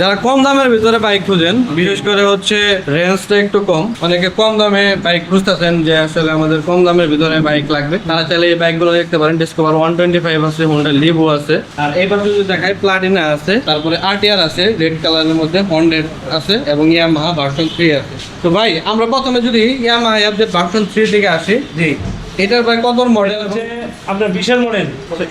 যারা কম দামের ভিতরে বাইক খুঁজেন বিশেষ করে হচ্ছে রেঞ্জটা একটু কম অনেকে কম দামে বাইক খুঁজতেছেন যে আসলে আমাদের কম দামের ভিতরে বাইক লাগবে। তারা চাইলে এই বাইকগুলো দেখতে পারেন ডিসকভার ওয়ান টোয়েন্টি ফাইভ আছে হোন্ডা লিভো আছে। আর এইবার যদি দেখায় প্লাটিনা আছে তারপরে আরটিআর আছে রেড কালারের মধ্যে হন্ডেড আছে এবং ইয়ামাহা ভার্সন থ্রি আছে। তো ভাই আমরা প্রথমে যদি ইয়ামাহা ভার্সন থ্রি থেকে আসি। জি। এটার ভাই কত মডেল হচ্ছে আপনার বিশাল মডেল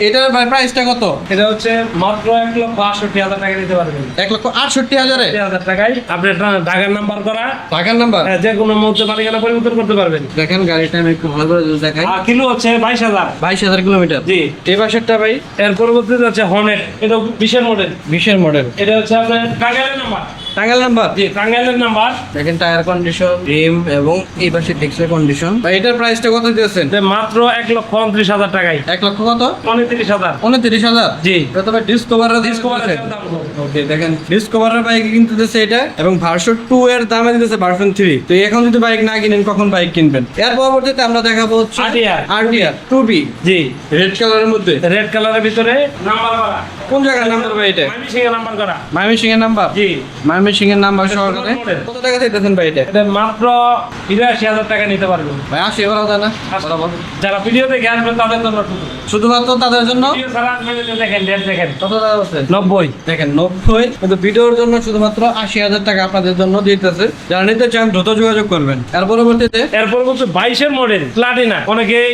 এটার ভাই প্রাইসটা কত? এটা হচ্ছে মাত্র এক লক্ষ আটষট্টি হাজার টাকা দিতে পারবেন। এক লক্ষ আটষট্টি হাজারে? হাজার টাকায় আপনি ঢাকার নাম্বার করা। টাকার নাম্বার হ্যাঁ, যে কোনো মুহূর্তে মালিকানা পরিবর্তন করতে পারবেন। দেখেন গাড়িটা আমি একটু ভালো করে দেখাই। কিলো হচ্ছে বাইশ হাজার। বাইশ হাজার কিলোমিটার? জি। এই পাশেরটা ভাই? এর পরবর্তীতে হচ্ছে হর্নেট এটা বিশের মডেল বিশের মডেল এটা হচ্ছে আপনার টাঙ্গাইলের নাম্বার টাঙ্গাইল নাম্বার জি টাঙ্গাইলের নাম্বার দেখেন টায়ার কন্ডিশন রিম এবং এই পাশে ডিক্সের কন্ডিশন এটার প্রাইসটা কত দিয়েছেন? মাত্র এক লক্ষ উনত্রিশ হাজার টাকায়। এক লক্ষ কত? উনত্রিশ হাজার। উনত্রিশ হাজার? জি। তবে ডিসকভারের ডিসকভার ওকে দেখেন ডিসকভারের বাইক কিনতে দিতেছে এটা এবং ভার্সন টু এর দামে দিতেছে ভার্সন থ্রি তো এখন যদি বাইক না কিনেন কখন বাইক কিনবেন? এর পরবর্তীতে আমরা দেখাবো হচ্ছে RTR RTR two B G. Red কালারের মধ্যে। রেড কালারের ভিতরে নাম্বার করা। কোন জায়গার নাম্বার ভাই এটা? মাইমি সিং এর নাম্বার করা। ময়মনসিং এর নাম্বার জি। ময়মনসিং এর নাম্বার সহকারে কত টাকা চাইতেছেন ভাই এটা? এটা মাত্র বিরাশি হাজার টাকা নিতে পারবেন ভাই আসি এবার যায় না? বরাবর। যারা ভিডিও দেখে আসবেন তাদের জন্য। শুধুমাত্র তাদের জন্য? দেখেন দেখেন। কত টাকা আছে? নব্বই। দেখেন নব্বই। কিন্তু ভিডিওর জন্য শুধুমাত্র আশি হাজার টাকা আপনাদের জন্য দিতেছে। যারা নিতে চান দ্রুত যোগাযোগ করবেন। এর পরবর্তীতে? এরপর হচ্ছে বাইশের মডেল প্লাটিনা অনেকেই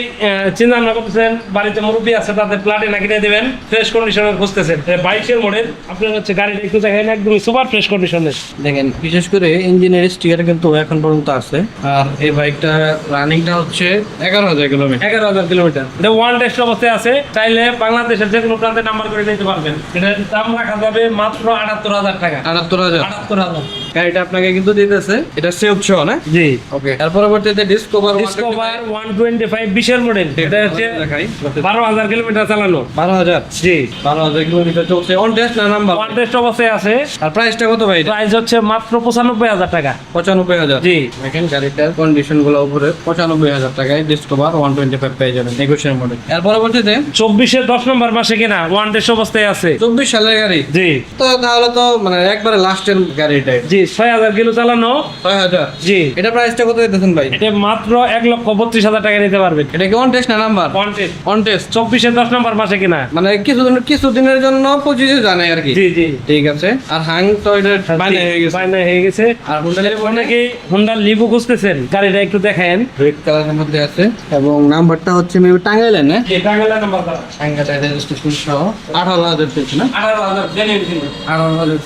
চিন্তা ভাবনা করতেছেন বাড়িতে মুরব্বী আছে তাদের প্লাটিনা কিনে দেবেন ফ্রেশ কন্ডিশনের খুঁজতেছেন। বাইশের মডেল আপনার হচ্ছে গাড়িটা একটু দেখেন একদম সুপার ফ্রেশ কন্ডিশনের দেখেন বিশেষ করে ইঞ্জিনের স্টিকার কিন্তু এখন পর্যন্ত আছে। আর এই বাইকটা রানিংটা হচ্ছে এগারো হাজার কিলোমিটার এগারো হাজার কিলোমিটার এটা ওয়ান টেস্ট অবস্থায় আছে। চাইলে বাংলাদেশের যে কোনো প্রান্তে নাম্বার করে নিতে পারবেন। এটার দাম রাখা যাবে মাত্র আটাত্তর হাজার টাকা। আটাত্তর হাজার। আটাত্তর হাজার। গাড়িটা আপনাকে কিন্তু দিতেছে। এটা সেলফ শো না? জি। ওকে এর পরবর্তীতে Discover Discover one twenty five বিশের মডেল এটা হচ্ছে দেখাই। বারো হাজার কিলোমিটার চালানো। বারো হাজার? জি। বারো হাজার কিলোমিটার চলছে। অন টেস্ট না নাম্বার ওয়ান টেস্ট অবস্থায় আছে। আর প্রাইসটা কত ভাই প্রাইস হচ্ছে মাত্র পঁচানব্বই হাজার টাকা। পঁচানব্বই হাজার। জি। দেখেন গাড়িটার কন্ডিশনগুলো উপরে। পঁচানব্বই হাজার টাকায় ডিসকভার ওয়ান টোয়েন্টি ফাইভ পেয়ে যাবেন নেগোসিয়েশন মডেল এর পরবর্তীতে? চব্বিশের দশ নম্বর মাসে কিনা ওয়ান টেস্ট অবস্থায় আছে। চব্বিশ সালের গাড়ি? জি। তো তাহলে তো মানে একবারে লাস্টের গাড়ি এটা জি। ছয় হাজার কিলো চালানো। ছয় হাজার? জি। এটা প্রাইসটা কত দিতেছেন ভাই? এটা মাত্র এক লক্ষ বত্রিশ হাজার টাকা নিতে পারবেন। এটা কি অন টেস্ট না number one test on test চব্বিশের দশ নম্বর মাসে কিনা। মানে কিছুদিন কিছুদিনের জন্য পঁচিশে জানে আর কি। জি জি। ঠিক আছে। আর হাং তো এটা বাইরে হয়ে গেছে। বাইনা হয়ে গেছে। আর হোন্ডা অনেকে হোন্ডা লিভো খুঁজতেছেন? গাড়িটা একটু দেখেন। রেড কালারের মধ্যে আছে। এবং নাম্বারটা হচ্ছে মেবি টাঙ্গাইলেন না? নাম্বার টাঙ্গাইল রেজিস্ট্রেশন সহ। আঠারো হাজার পেয়েছে না? আঠারো হাজার আঠারো হাজার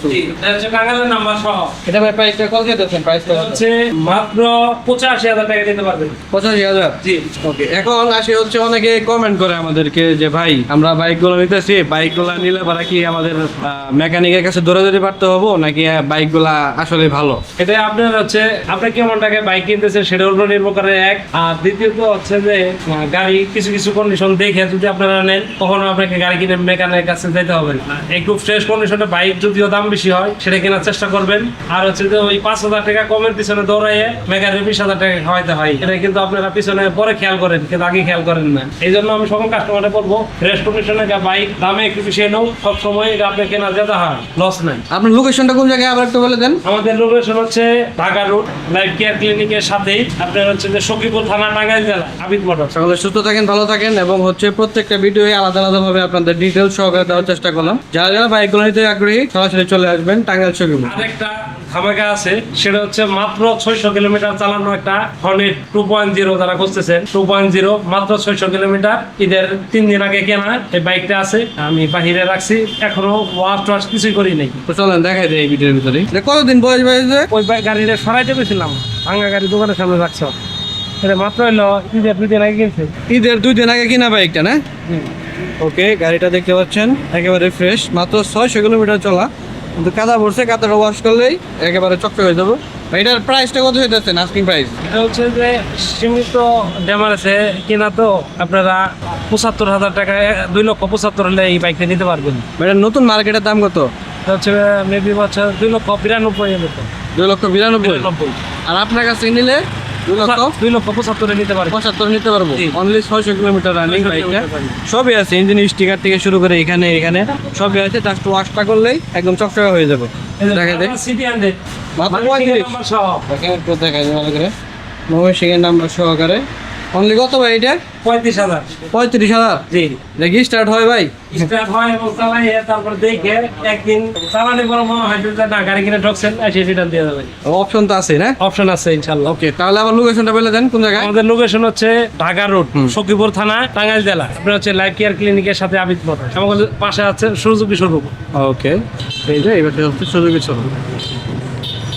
এটা নাম্বার সহ। এটা ভাই প্রাইসটা কত দিতেছেন? প্রাইস হচ্ছে মাত্র পঁচাশি হাজার টাকা দিতে পারবেন। পঁচাশি হাজার? জি। ওকে এখন আসি হচ্ছে অনেকে কমেন্ট করে আমাদেরকে যে ভাই আমরা বাইকগুলো নিতেছি বাইকগুলা নিলে পরে কি আমাদের মেকানিকের কাছে দৌড়ে দৌড়ে পারতে হব? নাকি বাইকগুলা আসলে ভালো? এটা আপনার হচ্ছে আপনি কেমন টাকায় বাইক কিনতেছেন সেটার উপর নির্ভর করে এক। আর দ্বিতীয়ত হচ্ছে যে গাড়ি কিছু কিছু কন্ডিশন দেখে যদি আপনারা নেন তখন আপনাকে গাড়ি কিনে মেকানিকের কাছে যেতে হবে না। একটু ফ্রেশ কন্ডিশনে বাইক যদিও দাম বেশি হয় সেটা কেনার চেষ্টা করবেন। আর হচ্ছে যে ওই পাঁচ হাজার টাকা কমের পিছনে দৌড়াইয়ে মেকানিক বিশ হাজার টাকা খাওয়াইতে হয়। এটা কিন্তু আপনারা পিছনে পরে খেয়াল করেন কিন্তু আগে খেয়াল করেন না। এই জন্য আমি সকল কাস্টমারে বলব ফ্রেশ কন্ডিশনে বাইক দামে একটু বেশি নেও সবসময় এটা আপনি কেনা যেতে হয় লস নাই। আপনার লোকেশনটা কোন জায়গায় আবার একটু বলে দেন? আমাদের লোকেশন হচ্ছে ঢাকা রোড লাইফ কেয়ার ক্লিনিকের সাথেই। আপনার হচ্ছে যে সখীপুর থানা টাঙ্গাইল জেলা আবিদ মোটর সকলে সুস্থ থাকেন ভালো থাকেন এবং হচ্ছে প্রত্যেকটা ভিডিও আলাদা আলাদা ভাবে আপনাদের ডিটেলস সহকারে দেওয়ার চেষ্টা করলাম। যারা যারা বাইকগুলো নিতে আগ্রহী সরাসরি চলে আসবেন টাঙ্গাইল শোরুমে আরেকটা ধামাকা আছে। সেটা হচ্ছে মাত্র ছয়শো কিলোমিটার চালানো একটা হর্নেট টু পয়েন্ট জিরো যারা খুঁজতেছেন টু পয়েন্ট জিরো মাত্র ছয়শো কিলোমিটার। ঈদের তিন দিন আগে কেনা এই বাইকটা আছে আমি বাহিরে রাখছি। এখনও ওয়াশ টোয়াশ কিছুই করি নাই। তো চলেন দেখাই দেয় এই ভিডিওর ভিতরে এটা কতদিন বয়স বয়সে ওই বাইক গাড়িটা সরাইতে পেয়েছিলাম ভাঙ্গা গাড়ি দোকানের সামনে রাখছ। এটা মাত্র হইল ঈদের দুই দিন আগে কিনছে। ঈদের দুই দিন আগে কিনা বাইকটা না? ওকে গাড়িটা দেখতে পাচ্ছেন একেবারে ফ্রেশ মাত্র ছয়শো কিলোমিটার চলা। কিন্তু কাদা পড়ছে কাদাটা ওয়াশ করলেই একেবারে চকচক হয়ে যাবে। এটার প্রাইসটা কত হইতেছে আস্কিং প্রাইস এটা হচ্ছে যে সীমিত ড্যামার আছে কিনা তো আপনারা পঁচাত্তর হাজার টাকা দুই লক্ষ পঁচাত্তর হলে এই বাইকটা নিতে পারবেন। এটার নতুন মার্কেটের দাম কত? এটা হচ্ছে মেবি হচ্ছে দুই লক্ষ বিরানব্বই মতো। দুই লক্ষ বিরানব্বই। আর আপনার কাছে নিলে? দুই লক্ষ? পঁচাত্তরে নিতে পারে। পঁচাত্তর নিতে পারব। অনলি ছয়শো কিলোমিটার রানিং 600 বাইকটা সবই আছে ইঞ্জিন স্টিকার থেকে শুরু করে এখানে এখানে। সবই আছে জাস্ট ওয়াশটা করলেই একদম চকচকা হয়ে যাবে। দেখা দেখ মাত্র পঁয়ত্রিশ দেখেন একটু দেখা যায় ভালো করে। ময়মনসিংহের নাম্বার সহকারে। অনলি কত ভাই এটা? পঁয়ত্রিশ হাজার। পঁয়ত্রিশ হাজার? জি। দেখি স্টার্ট হয় ভাই। স্টার্ট হয় এবং চালাইয়ে তারপর দেখে একদিন চালানি পর মনে হয় যে না গাড়ি কিনে ঠকছেন এসে রিটার্ন দিয়ে দেবে অপশন তো আছে না? অপশন আছে ইনশাল্লাহ। ওকে তাহলে আবার লোকেশনটা বলে দেন কোন জায়গায়? আমাদের লোকেশন হচ্ছে ঢাকা রোড সখীপুর থানা টাঙ্গাইল জেলা। আপনার হচ্ছে লাইফ কেয়ার ক্লিনিকের সাথে আবিদ মোটর আমাদের পাশে আছে সুযোগী স্বরূপ ওকে এই যে এবার হচ্ছে সুযোগী চলো